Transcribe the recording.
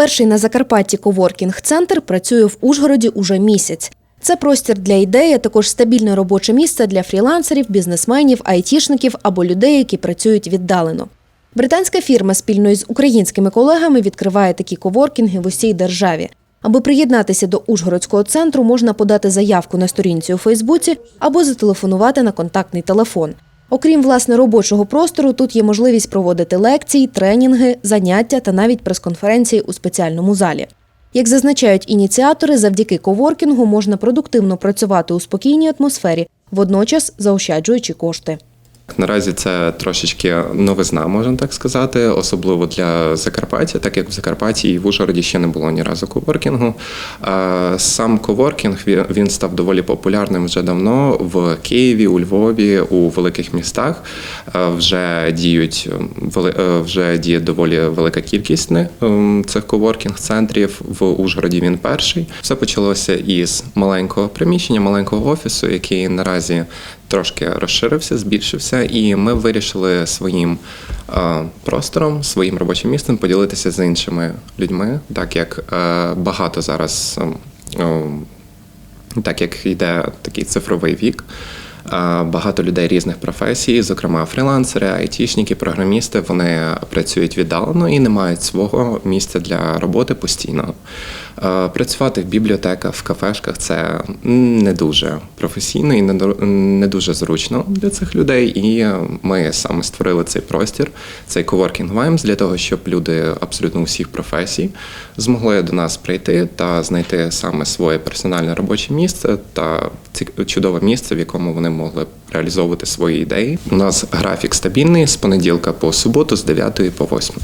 Перший на Закарпатті коворкінг-центр працює в Ужгороді уже місяць. Це простір для ідеї, також стабільне робоче місце для фрілансерів, бізнесменів, айтішників або людей, які працюють віддалено. Британська фірма спільно із українськими колегами відкриває такі коворкінги в усій державі. Аби приєднатися до Ужгородського центру, можна подати заявку на сторінці у Фейсбуці або зателефонувати на контактний телефон. Окрім власне робочого простору, тут є можливість проводити лекції, тренінги, заняття та навіть прес-конференції у спеціальному залі. Як зазначають ініціатори, завдяки коворкінгу можна продуктивно працювати у спокійній атмосфері, водночас заощаджуючи кошти. Наразі це трошечки новизна, можна так сказати, особливо для Закарпаття, так як в Закарпатті і в Ужгороді ще не було ні разу коворкінгу. Сам коворкінг він- став доволі популярним вже давно в Києві, у Львові, у великих містах. Вже діють вели- е, вже діє доволі велика кількість ем, цих коворкінг-центрів. В Ужгороді він перший. Все почалося із маленького приміщення, маленького офісу, який наразі трошки розширився, збільшився, і ми вирішили своїм е, простором, своїм робочим місцем поділитися з іншими людьми, так як е, багато зараз. ем, ем, так як йде такий цифровий вік. Багато людей різних професій, зокрема фрілансери, айтішники, програмісти, вони працюють віддалено і не мають свого місця для роботи постійно. Працювати в бібліотеках, в кафешках це не дуже професійно і не дуже зручно для цих людей. І ми саме створили цей простір, цей coworking Vibes, для того, щоб люди абсолютно усіх професій змогли до нас прийти та знайти саме своє персональне робоче місце та чудове місце, в якому вони могли б реалізовувати свої ідеї. У нас графік стабільний з понеділка по суботу, з 9 по 8.